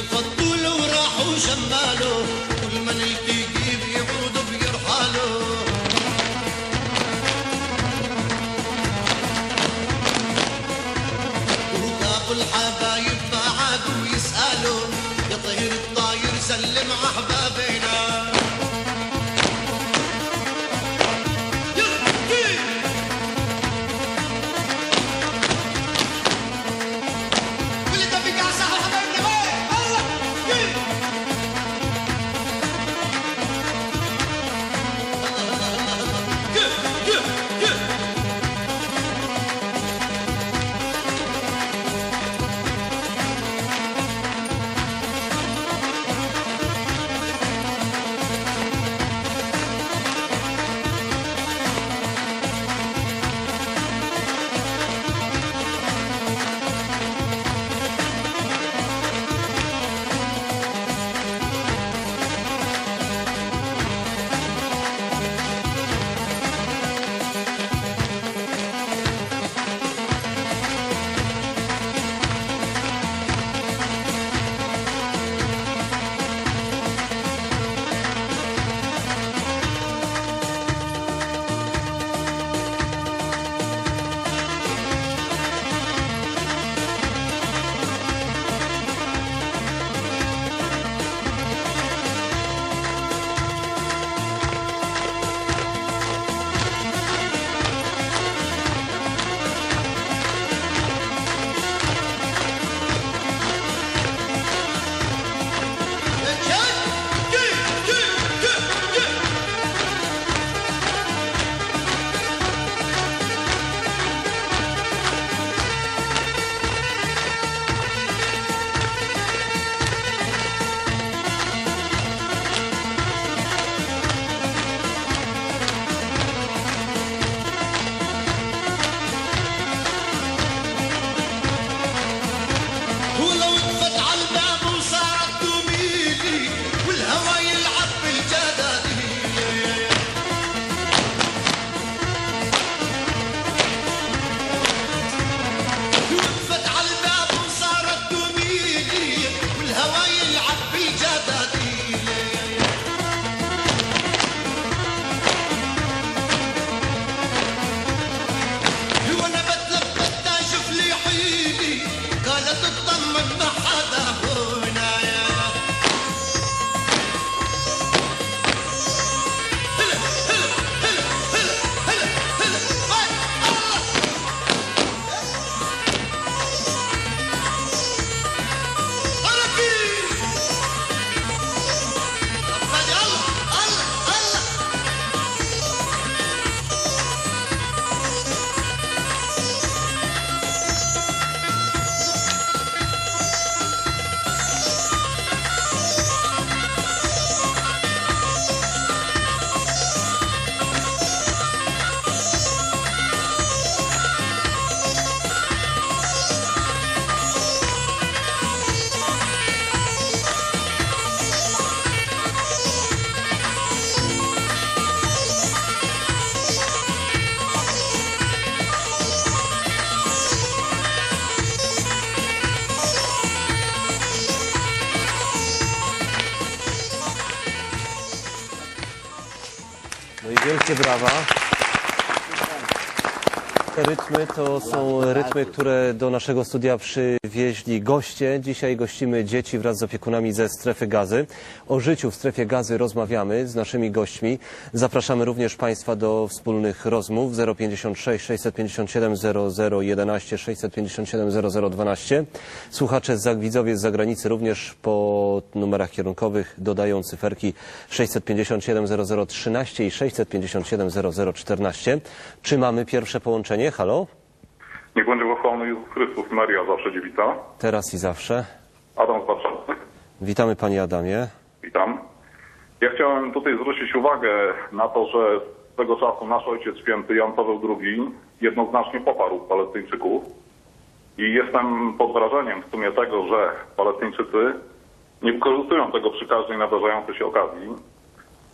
ينفضوا لو راحوا شمالو كل من الكل No i wielkie brawa. Te rytmy to są rytmy, które do naszego studia przywieźli goście. Dzisiaj gościmy dzieci wraz z opiekunami ze strefy gazy. O życiu w strefie gazy rozmawiamy z naszymi gośćmi. Zapraszamy również Państwa do wspólnych rozmów 056 657 0011 657 0012. Słuchacze z widzowie z zagranicy również po numerach kierunkowych dodają cyferki 657 0013 i 657 0014. Czy mamy pierwsze połączenie? Halo? Niech będzie pochwalony Jezus Chrystus, Maria zawsze dziewica. Teraz i zawsze. Adam z Warszawy. Witamy Panie Adamie. Witam. Ja chciałem tutaj zwrócić uwagę na to, że swego czasu nasz Ojciec Święty Jan Paweł II jednoznacznie poparł Palestyńczyków i jestem pod wrażeniem w sumie tego, że Palestyńczycy nie wykorzystują tego przy każdej nadarzającej się okazji,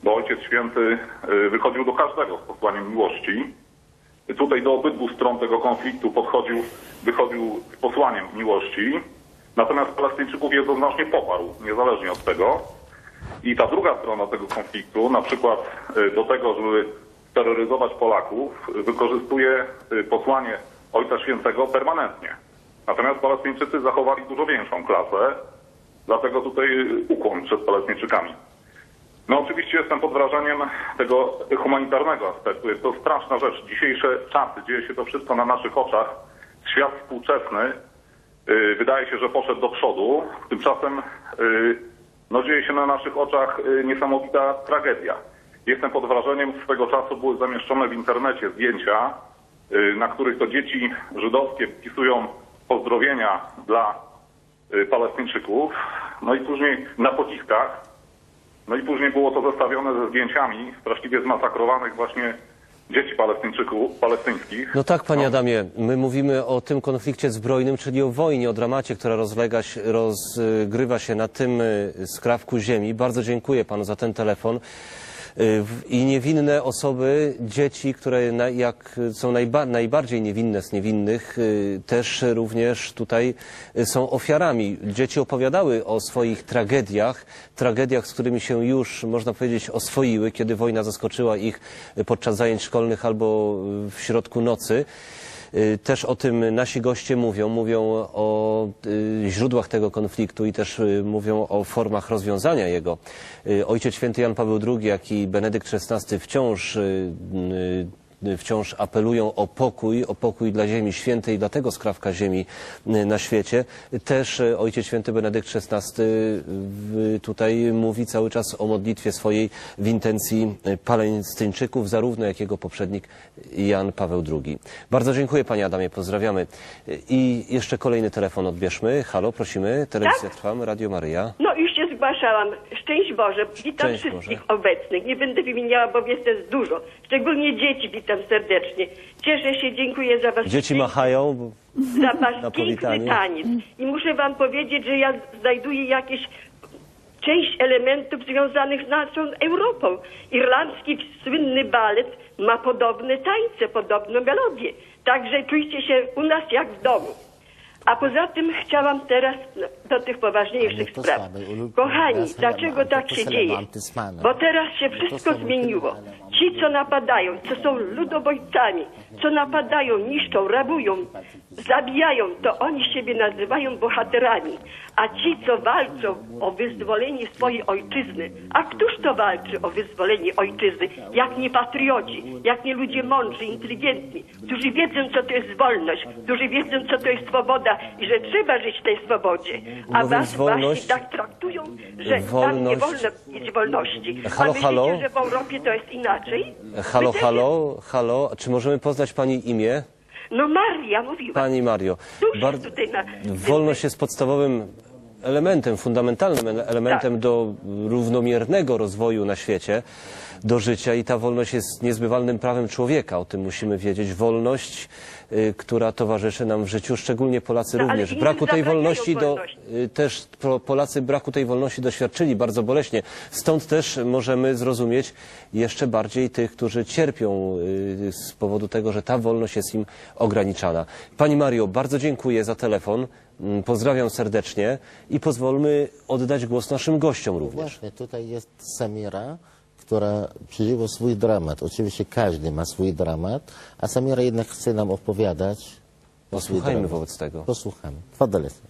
bo Ojciec Święty y, wychodził do każdego z posłaniem miłości. Tutaj do obydwu stron tego konfliktu podchodził, wychodził z posłaniem miłości, natomiast Palestyńczyków jednoznacznie poparł, niezależnie od tego. I ta druga strona tego konfliktu, na przykład y, do tego, żeby terroryzować Polaków, wykorzystuje y, posłanie Ojca Świętego permanentnie. Natomiast Palestyńczycy zachowali dużo większą klasę, dlatego tutaj ukłon przed Palestyńczykami. No oczywiście jestem pod wrażeniem tego humanitarnego aspektu. Jest to straszna rzecz. Dzisiejsze czasy, dzieje się to wszystko na naszych oczach. Świat współczesny y, wydaje się, że poszedł do przodu. Tymczasem y, no, dzieje się na naszych oczach y, niesamowita tragedia. Jestem pod wrażeniem, swego czasu były zamieszczone w internecie zdjęcia, y, na których to dzieci żydowskie wpisują pozdrowienia dla y, Palestyńczyków. No i później na pociskach no i później było to zestawione ze zdjęciami straszliwie zmasakrowanych właśnie dzieci Palestyńczyków, palestyńskich. No tak, panie Adamie, my mówimy o tym konflikcie zbrojnym, czyli o wojnie, o dramacie, która rozlega się, rozgrywa się na tym y, skrawku ziemi. Bardzo dziękuję panu za ten telefon. Y, I niewinne osoby, dzieci, które na, jak są najba, najbardziej niewinne z niewinnych, y, też również tutaj y, są ofiarami. Dzieci opowiadały o swoich tragediach, tragediach, z którymi się już, można powiedzieć, oswoiły, kiedy wojna zaskoczyła ich podczas zajęć szkolnych albo w środku nocy. Y, Też o tym nasi goście mówią, mówią o y, źródłach tego konfliktu i też y, mówią o formach rozwiązania jego. Ojciec święty Jan Paweł II, jak i Benedykt XVI wciąż wciąż apelują o pokój, o pokój dla ziemi świętej, dla tego skrawka ziemi y, na świecie. Też y, Ojciec Święty Benedykt XVI w- tutaj mówi cały czas o modlitwie swojej w intencji y, Palestyńczyków, zarówno jak jego poprzednik Jan Paweł II. Bardzo dziękuję Panie Adamie, pozdrawiamy. Y, I jeszcze kolejny telefon odbierzmy. Halo, prosimy. Telewizja Tak? Trwam, Radio Maryja. No zgłaszałam. Szczęść Boże. Witam Szczęść wszystkich Boże. obecnych. Nie będę wymieniała, bo jest też dużo. Szczególnie dzieci witam serdecznie. Cieszę się, dziękuję za was. Dzieci machają. bo- za wasz na piękny powitanie. taniec. I muszę wam powiedzieć, że ja znajduję jakieś część elementów związanych z naszą Europą. Irlandzki słynny balet ma podobne tańce, podobną melodię. Także czujcie się u nas jak w domu. A poza tym chciałam teraz do tych poważniejszych spraw. Kochani, dlaczego tak się dzieje? Bo teraz się wszystko zmieniło. Ci, co napadają, co są ludobójcami, co napadają, niszczą, rabują, zabijają, to oni siebie nazywają bohaterami. A ci, co walczą o wyzwolenie swojej ojczyzny, a któż to walczy o wyzwolenie ojczyzny, jak nie patrioci, jak nie ludzie mądrzy, inteligentni, którzy wiedzą, co to jest wolność, którzy wiedzą, co to jest swoboda i że trzeba żyć w tej swobodzie. A was wolność- właśnie tak traktują, że tam nie wolność- wolno mieć wolności. Halo, a myślicie, halo? że w Europie to jest inaczej? Halo, też halo, halo. Czy możemy poznać Pani imię? No Maria mówiła. Pani Mario. Na- Wolność jest podstawowym elementem, fundamentalnym ele- elementem Tak. do równomiernego rozwoju na świecie, do życia i ta wolność jest niezbywalnym prawem człowieka. O tym musimy wiedzieć. Wolność, y, która towarzyszy nam w życiu, szczególnie Polacy No, ale również. Braku tej zabraniają wolności do, wolności. y, też Polacy braku tej wolności doświadczyli bardzo boleśnie. Stąd też możemy zrozumieć jeszcze bardziej tych, którzy cierpią y, z powodu tego, że ta wolność jest im ograniczana. Pani Mario, bardzo dziękuję za telefon. Mm, Pozdrawiam serdecznie i pozwólmy oddać głos naszym gościom również. Właśnie tutaj jest Samira, która przeżyła swój dramat. Oczywiście każdy ma swój dramat, a Samira jednak chce nam opowiadać Posłuchajmy wobec tego. posłuchamy. تفضل يا سامي.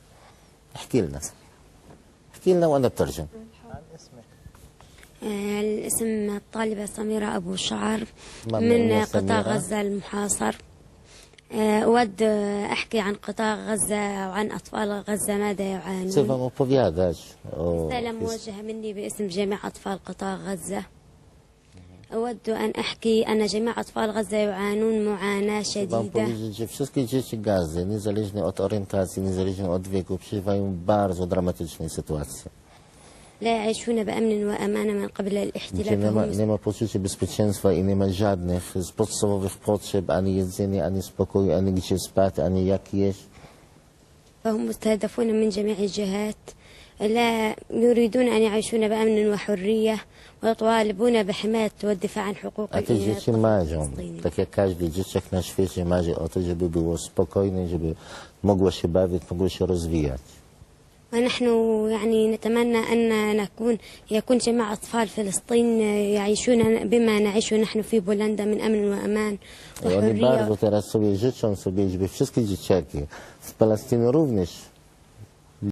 احكي لنا احكي لنا وأنا بترجم الاسم الطالبة سميرة أبو شعر من قطاع. غزة المحاصر آه، أود أحكي عن قطاع غزة وعن أطفال غزة ماذا يعانون. رسالة موجهة مني باسم جميع أطفال قطاع غزة أود أن أحكي أن جميع أطفال غزة يعانون معاناة شديدة. لا يعيشون بأمن وأمان من قبل الاحتلال. فهم مستهدفون من جميع الجهات. لا يريدون أن يعيشون بأمن وحرية ويطالبون بحماية والدفاع عن حقوق الإنسان. ونحن يعني نتمنى أن نكون يكون جميع أطفال فلسطين يعيشون بما نعيش نحن في بولندا من أمن وأمان يعني وحرية. يعني بارغو ترى جيتشون سوبي جبي فشيسكي جيتشاكي فلسطين روفنيش.